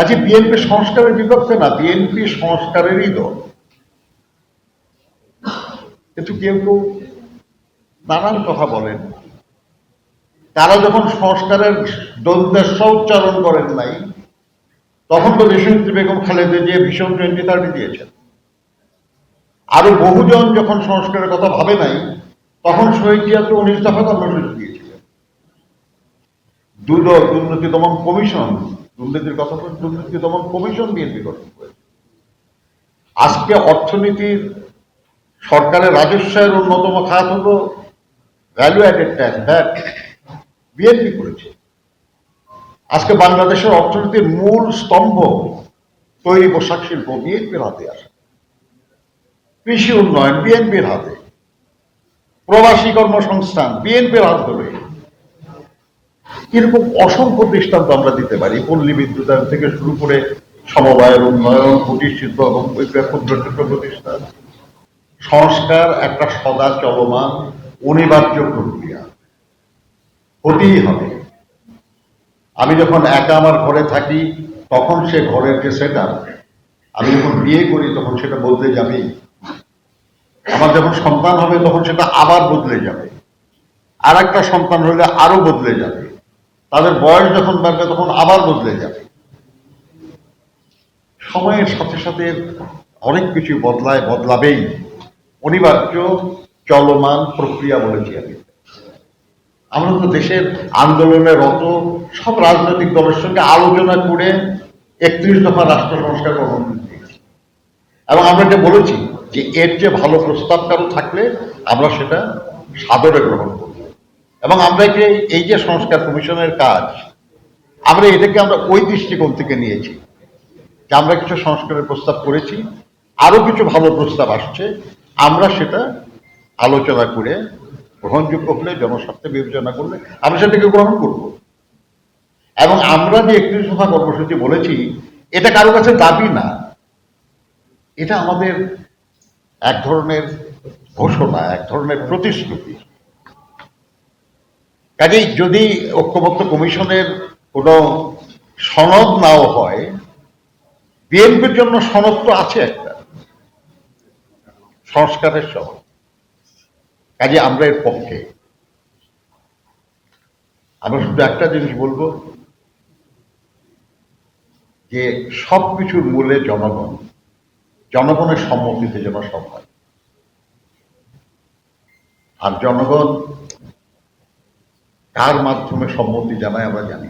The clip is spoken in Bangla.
কাজে বিএনপি সংস্কারের বিপক্ষে না, বিএনপি সংস্কারেরই দল। কিন্তু কেউ কেউ নানান কথা বলেন। তারা যখন সংস্কারের দ্বন্দ্বের উচ্চারণ করেন নাই, তখন তো দেশনেত্রী বেগম খালেদা যে ভীষণ টোয়েন্টি থার্টি দিয়েছেন আরও বহুজন যখন সংস্কারের কথা ভাবে নাই, তখন শহীদ জিয়া তো উনিশ দফা কর্মসূচি দিয়েছিলেন। দুদক দুর্নীতি দমন কমিশন দুর্নীতির কথা তো দুর্নীতি দমন কমিশন বিএনপি গঠন করেছে। আজকে অর্থনীতির সরকারের রাজস্বের অন্যতম খাত হলো value added tax VAT BNP করেছে। আজকে বাংলাদেশের অর্থনীতির মূল স্তম্ভ তৈরি পোশাক শিল্প বিএনপির হাতে আসে। কৃষি উন্নয়ন বিএনপির হাতে। প্রবাসী কর্মসংস্থান বিএনপির হাত ধরে এরকম অসংখ্য দৃষ্টান্ত আমরা দিতে পারি। পল্লী বিদ্যুতায়ন থেকে শুরু করে সমবায়ের উন্নয়ন, কুটির শিল্প এবং ক্ষুদ্র ক্ষুদ্র প্রতিষ্ঠান। সংস্কার একটা সদা চলমান, অনিবার্য প্রক্রিয়া। হতেই হবে। আমি যখন একা আমার ঘরে থাকি, তখন সে ঘরের যে সেট আমি যখন বিয়ে করি, তখন সেটা বদলে যাবেই আমার যখন সন্তান হবে, তখন সেটা আবার বদলে যাবে। আর একটা সন্তান হলে আরও বদলে যাবে। তাদের বয়স যখন বাড়বে, তখন আবার বদলে যাবে। সময়ের সাথে সাথে অনেক কিছু বদলায়, বদলাবেই। অনিবার্য, চলমান প্রক্রিয়া বলেছি আমি আমরা তো দেশের আন্দোলনে রত সব রাজনৈতিক দলের সঙ্গে আলোচনা করে একত্রিশ দফা রাষ্ট্র সংস্কার কর্মসূচি দিয়েছি এবং আমরা এটা বলেছি যে এর যে ভালো প্রস্তাব কারও থাকলে আমরা সেটা সাদরে গ্রহণ এবং আমরা যে, এই যে সংস্কার কমিশনের কাজ, আমরা এটাকে আমরা ওই দৃষ্টিকোণ থেকে নিয়েছি যে আমরা কিছু সংস্কারের প্রস্তাব করেছি, আরও কিছু ভালো প্রস্তাব আসছে, আমরা সেটা আলোচনা করে গ্রহণযোগ্য হলে, জনস্বার্থে বিবেচনা করলে আমরা সেটাকে গ্রহণ করব। এবং আমরা যে একত্রিশ দফা কর্মসূচি বলেছি, এটা কারও কাছে দাবি না। এটা আমাদের এক ধরনের ঘোষণা, এক ধরনের প্রতিশ্রুতি। কাজেই যদি ঐক্যবদ্ধ কমিশনের কোনো সনদ নাও হয়, বিএনপির জন্য সনদ তো আছে একটা, সংস্কারের সনদ। কাজে আমরা এর পক্ষে। আমরা শুধু একটা জিনিস বলব, যে সব কিছুর মূলে জনগণ, জনগণের সম্মতিতে যেন সব হয়। আর জনগণ কার মাধ্যমে সম্মতি জানায় আমরা জানি।